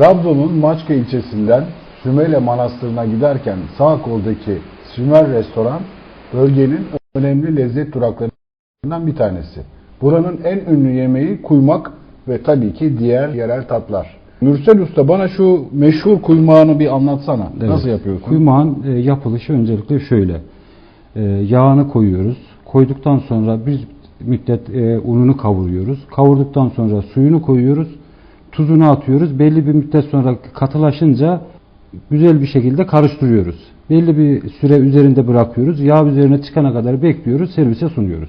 Trabzon'un Maçka ilçesinden Sümele Manastırı'na giderken sağ koldaki Sümer Restoran bölgenin önemli lezzet duraklarından bir tanesi. Buranın en ünlü yemeği kuymak ve tabii ki diğer yerel tatlar. Mürsel Usta bana şu meşhur kuymağını bir anlatsana. Evet. Nasıl yapıyorsun? Kuymağın e, yapılışı öncelikle şöyle. E, yağını koyuyoruz. Koyduktan sonra bir müddet e, ununu kavuruyoruz. Kavurduktan sonra suyunu koyuyoruz. Tuzunu atıyoruz. Belli bir müddet sonra katılaşınca güzel bir şekilde karıştırıyoruz. Belli bir süre üzerinde bırakıyoruz. Yağ üzerine çıkana kadar bekliyoruz. Servise sunuyoruz.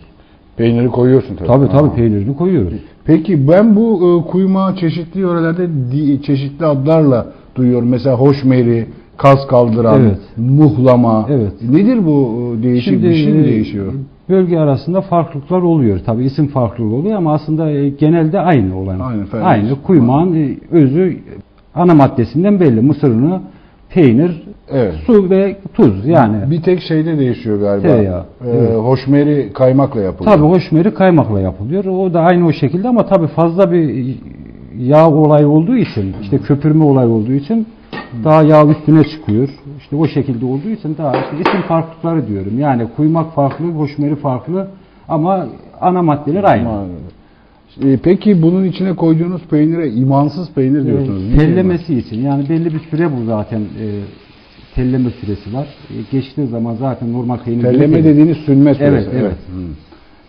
Peyniri koyuyorsun tabii. Tabii tabii Aa. peynirini koyuyoruz. Peki ben bu e, kuymağı çeşitli yörelerde di- çeşitli adlarla duyuyorum. Mesela hoşmeri, kas kaldıran, Evet. muhlama. Evet. Nedir bu e, değişik bir şey mi e, değişiyor? Bölge arasında farklılıklar oluyor. Tabii isim farklılığı oluyor ama aslında e, genelde aynı olan. Aynı, ferment. Aynı. Kuymağın e, özü ana maddesinden belli. Mısır unu, peynir, Evet. su ve tuz yani. Bir tek şeyde değişiyor galiba. Tereyağı, E, evet. Hoşmeri kaymakla yapılıyor. Tabii hoşmeri kaymakla yapılıyor. O da aynı o şekilde ama tabii fazla bir yağ olayı olduğu için, işte köpürme olayı olduğu için daha yağ üstüne çıkıyor. İşte o şekilde olduğu için daha işte isim farklılıkları diyorum. Yani kuymak farklı, hoşmeri farklı ama ana maddeler aynı. Ama, e, peki bunun içine koyduğunuz peynire imansız peynir diyorsunuz. Ee, Niye tellemesi için yani belli bir süre bu zaten e, telleme süresi var. E, geçtiği zaman zaten normal peynir imansız? Telleme dediğiniz sünme süresi. Evet, evet. Hı.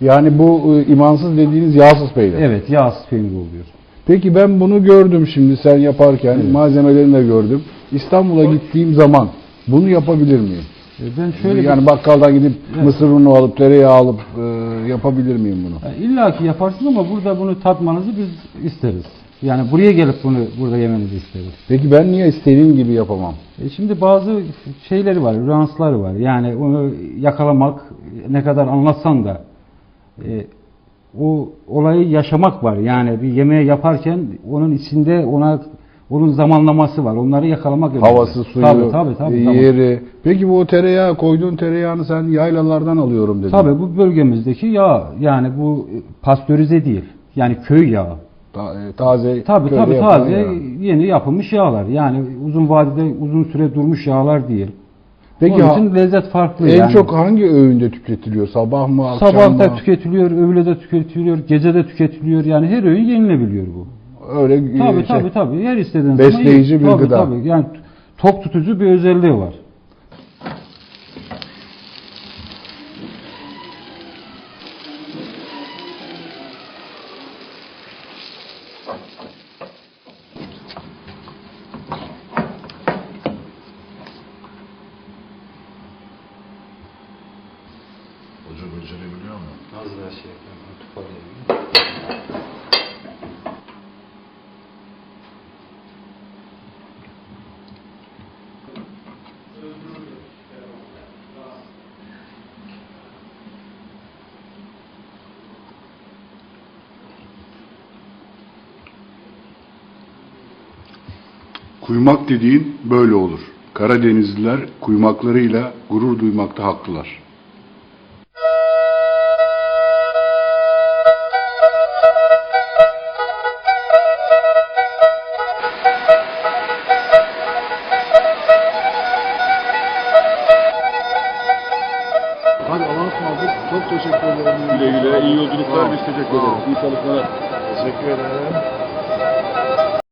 Yani bu e, imansız dediğiniz yağsız peynir. Evet, yağsız peynir oluyor. Peki ben bunu gördüm şimdi sen yaparken malzemelerini de gördüm. İstanbul'a gittiğim zaman bunu yapabilir miyim? E, ben şöyle bir- yani bakkaldan gidip Evet. mısır unu alıp tereyağı alıp e, yapabilir miyim bunu? Ya İlla ki yaparsınız ama burada bunu tatmanızı biz isteriz. Yani buraya gelip bunu burada yemenizi isteriz. Peki ben niye istediğim gibi yapamam? E şimdi bazı şeyleri var, nüansları var. Yani onu yakalamak ne kadar anlatsan da e, o olayı yaşamak var. Yani bir yemeği yaparken onun içinde ona onun zamanlaması var. Onları yakalamak önemli. Havası, suyu, tabii, tabii, tabii, e, yeri. Peki bu tereyağı koyduğun tereyağını sen yaylalardan alıyorum dedin. Tabii bu bölgemizdeki yağ yani bu pastörize değil. Yani köy yağı. Ta- e, taze. Tabii tabii taze yağ. yeni yapılmış yağlar. Yani uzun vadede uzun süre durmuş yağlar değil. Peki Onun için lezzet farklı en yani. çok hangi öğünde tüketiliyor? Sabah mı, akşam Sabah da mı? tüketiliyor, öğlede tüketiliyor, gece de tüketiliyor. Yani her öğün yenilebiliyor bu. Öyle e, Tabii şey, tabii tabii. Her istediğiniz Besleyici zaman bir tabii, gıda. Tabii. Yani tok tutucu bir özelliği var. Hoca becerebiliyor mu? Az daha şey yapayım, Kuymak dediğin böyle olur. Karadenizliler kuymaklarıyla gurur duymakta haklılar. Çok teşekkür ederim. Güle güle iyi yolculuklar biz teşekkür ederiz. İyi çalışmalar. Teşekkür ederim.